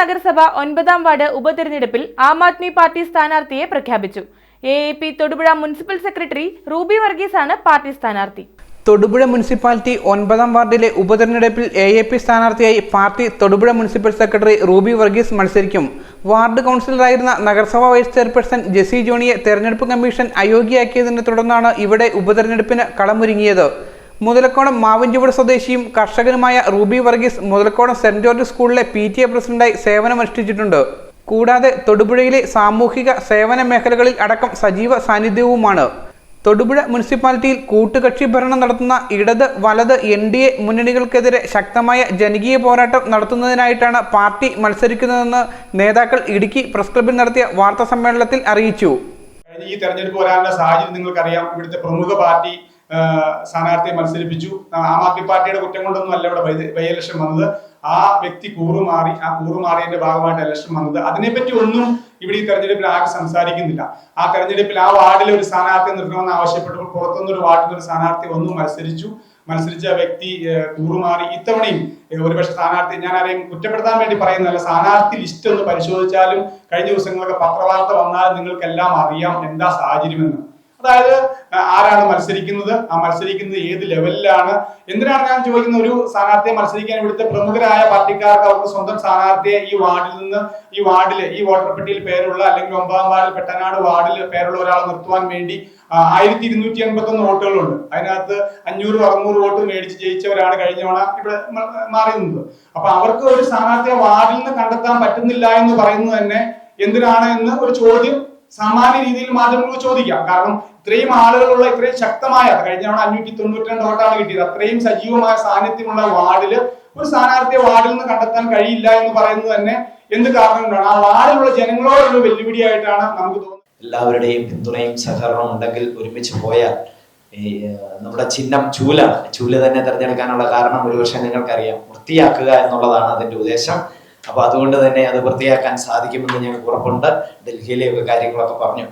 നഗരസഭ ഒൻപതാം വാർഡ് ഉപതെരഞ്ഞെടുപ്പിൽ ആം ആദ്മി പാർട്ടി സ്ഥാനാർത്ഥിയെ പ്രഖ്യാപിച്ചു. A A P Thodupuzha municipal secretary Ruby Varghese ആണ് പാർട്ടി സ്ഥാനാർത്ഥി. തൊടുപുഴ മുനിസിപ്പാലിറ്റി ഒൻപതാം വാർഡിലെ ഉപതെരഞ്ഞെടുപ്പിൽ എ എ പി സ്ഥാനാർത്ഥിയായി party Thodupuzha municipal secretary Ruby Varghese മത്സരിക്കും. വാർഡ് കൗൺസിലറായിരുന്ന നഗരസഭാ വൈസ് ചെയർപേഴ്സൺ ജെസി ജോണിയെ തെരഞ്ഞെടുപ്പ് കമ്മീഷൻ അയോഗ്യയാക്കിയതിനെ തുടർന്നാണ് ഇവിടെ ഉപതെരഞ്ഞെടുപ്പിന് കളമൊരുങ്ങിയത്. മുതലക്കോണം മാവഞ്ചുവട് സ്വദേശിയും കർഷകനുമായ റൂബി വർഗീസ് മുതലക്കോണം സെന്റ് ജോർജ് സ്കൂളിലെ പി ടി എ പ്രസിഡന്റായി സേവനമനുഷ്ഠിച്ചിട്ടുണ്ട്. കൂടാതെ തൊടുപുഴയിലെ സാമൂഹിക സേവന മേഖലകളിൽ അടക്കം സജീവ സാന്നിധ്യവുമാണ്. തൊടുപുഴ മുനിസിപ്പാലിറ്റിയിൽ കൂട്ടുകക്ഷി ഭരണം നടത്തുന്ന ഇടത് വലത് എൻ ഡി എ മുന്നണികൾക്കെതിരെ ശക്തമായ ജനകീയ പോരാട്ടം നടത്തുന്നതിനായിട്ടാണ് പാർട്ടി മത്സരിക്കുന്നതെന്ന് നേതാക്കൾ ഇടുക്കി പ്രസ് ക്ലബിൽ നടത്തിയ വാർത്താ സമ്മേളനത്തിൽ അറിയിച്ചു. ഈ തെരഞ്ഞെടുപ്പ് വരാനുള്ള സാഹചര്യം നിങ്ങൾക്കറിയാം. ഇവിടുത്തെ പ്രമുഖ പാർട്ടി സ്ഥാനാർത്ഥിയെ മത്സരിപ്പിച്ചു. ആ, ആദ്മി പാർട്ടിയുടെ കുറ്റം കൊണ്ടൊന്നും അല്ല ഇവിടെ ബൈ- ഇലക്ഷൻ വന്നത്. ആ വ്യക്തി കൂറുമാറി ആ കൂറുമാറിയതിന്റെ ഭാഗമായിട്ട് ഇലക്ഷൻ വന്നത്. അതിനെപ്പറ്റി ഒന്നും ഇവിടെ ഈ തെരഞ്ഞെടുപ്പിൽ ആരും സംസാരിക്കുന്നില്ല. ആ തെരഞ്ഞെടുപ്പിൽ ആ വാർഡിൽ ഒരു സ്ഥാനാർത്ഥി നിർത്തണമെന്ന് ആവശ്യപ്പെട്ടപ്പോൾ പുറത്തുനിന്ന് ഒരു വാർഡിൽ ഒരു സ്ഥാനാർത്ഥി ഒന്നും മത്സരിച്ചു. മത്സരിച്ച വ്യക്തി കൂറുമാറി. ഇത്തവണയും ഒരുപക്ഷെ സ്ഥാനാർത്ഥി ഞാൻ ആരെയും കുറ്റപ്പെടുത്താൻ വേണ്ടി പറയുന്നതല്ല. സ്ഥാനാർത്ഥി ലിസ്റ്റ് ഒന്ന് പരിശോധിച്ചാലും കഴിഞ്ഞ ദിവസങ്ങളൊക്കെ പത്രവാർത്ത വന്നാലും നിങ്ങൾക്കെല്ലാം അറിയാം എന്താ സാഹചര്യമെന്ന്. അതായത് ആരാണ് മത്സരിക്കുന്നത്? ആ മത്സരിക്കുന്നത് ഏത് ലെവലിലാണ്? എന്തിനാണ് ഞാൻ ചോദിക്കുന്നത് ഒരു സ്ഥാനാർത്ഥിയെ മത്സരിക്കാൻ ഇവിടുത്തെ പ്രമുഖരായ പാർട്ടിക്കാർക്ക് അവർക്ക് സ്വന്തം സ്ഥാനാർത്ഥിയെ ഈ വാർഡിൽ നിന്ന് ഈ വാർഡിൽ ഈ വോട്ടർ പട്ടികയിൽ പേരുള്ള അല്ലെങ്കിൽ ഒമ്പതാം വാർഡിൽ പെട്ടനാട് വാർഡിൽ പേരുള്ള ഒരാൾ നിർത്തുവാൻ വേണ്ടി ആയിരത്തി ഇരുന്നൂറ്റി എൺപത്തി ഒന്ന് വോട്ടുകളുണ്ട്. അതിനകത്ത് അഞ്ഞൂറ് അറുന്നൂറ് വോട്ട് മേടിച്ച് ജയിച്ചവരാണ് കഴിഞ്ഞവണ ഇവിടെ മാറി നിന്നത് അപ്പൊ അവർക്ക് ഒരു സ്ഥാനാർത്ഥിയെ വാർഡിൽ നിന്ന് കണ്ടെത്താൻ പറ്റുന്നില്ല എന്ന് പറയുന്നത് തന്നെ എന്തിനാണ് എന്ന് ഒരു ചോദ്യം സാമാന്യ രീതിയിൽ മാധ്യമങ്ങൾക്ക് ചോദിക്കാം. കാരണം ഇത്രയും ആളുകളുള്ള ഇത്രയും ശക്തമായ കഴിഞ്ഞ തവണ അഞ്ഞൂറ്റി തൊണ്ണൂറ്റി രണ്ട് വോട്ടാണ് കിട്ടിയത്. അത്രയും സജീവമായ സാന്നിധ്യമുള്ള വാർഡിൽ ഒരു സ്ഥാനാർത്ഥിയെ വാർഡിൽ നിന്ന് കണ്ടെത്താൻ കഴിയില്ല എന്ന് പറയുന്നത് തന്നെ എന്ത് കാരണം കൊണ്ടാണ് ആ വാർഡിലുള്ള ജനങ്ങളോടുള്ള വെല്ലുവിളിയായിട്ടാണ് നമുക്ക് തോന്നുന്നത്. എല്ലാവരുടെയും പിന്തുണയും സഹകരണവും ഉണ്ടെങ്കിൽ ഒരുമിച്ച് പോയാൽ നമ്മുടെ ചിഹ്നം ചൂല ചൂല തന്നെ തിരഞ്ഞെടുക്കാനുള്ള കാരണം ഒരുപക്ഷെ നിങ്ങൾക്കറിയാം. വൃത്തിയാക്കുക എന്നുള്ളതാണ് അതിന്റെ ഉദ്ദേശം. അപ്പൊ അതുകൊണ്ട് തന്നെ അത് വൃത്തിയാക്കാൻ സാധിക്കുമെന്ന് ഞങ്ങൾക്ക് ഉറപ്പുണ്ട്. ഡൽഹിയിലെ കാര്യങ്ങളൊക്കെ പറഞ്ഞു.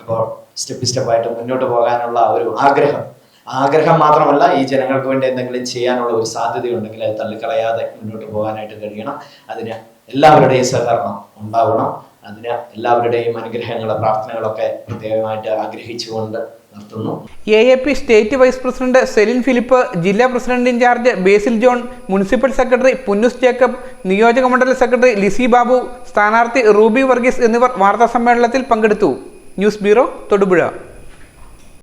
അപ്പോൾ സ്റ്റെപ്പ് സ്റ്റെപ്പായിട്ട് മുന്നോട്ട് പോകാനുള്ള ഒരു ആഗ്രഹം. ആഗ്രഹം മാത്രമല്ല ഈ ജനങ്ങൾക്ക് വേണ്ടി എന്തെങ്കിലും ചെയ്യാനുള്ള ഒരു സാധ്യത സാധ്യതയുണ്ടെങ്കിൽ അത് തള്ളിക്കളയാതെ മുന്നോട്ട് പോകാനായിട്ട് കഴിയണം. അതിന് എല്ലാവരുടെയും സഹകരണം ഉണ്ടാവണം. അതിന് എല്ലാവരുടെയും അനുഗ്രഹങ്ങൾ പ്രാർത്ഥനകളൊക്കെ പ്രത്യേകമായിട്ട് ആഗ്രഹിച്ചുകൊണ്ട് നിർത്തുന്നു. A A P state vice president Celine Philip ജില്ലാ president incharge Basil John municipal secretary Punnoose Jacob നിയോജക മണ്ഡല സെക്രട്ടറി ലിസി ബാബു സ്ഥാനാർത്ഥി റൂബി വർഗീസ് എന്നിവർ വാർത്താ സമ്മേളനത്തിൽ പങ്കെടുത്തു. News bureau Thodupuzha.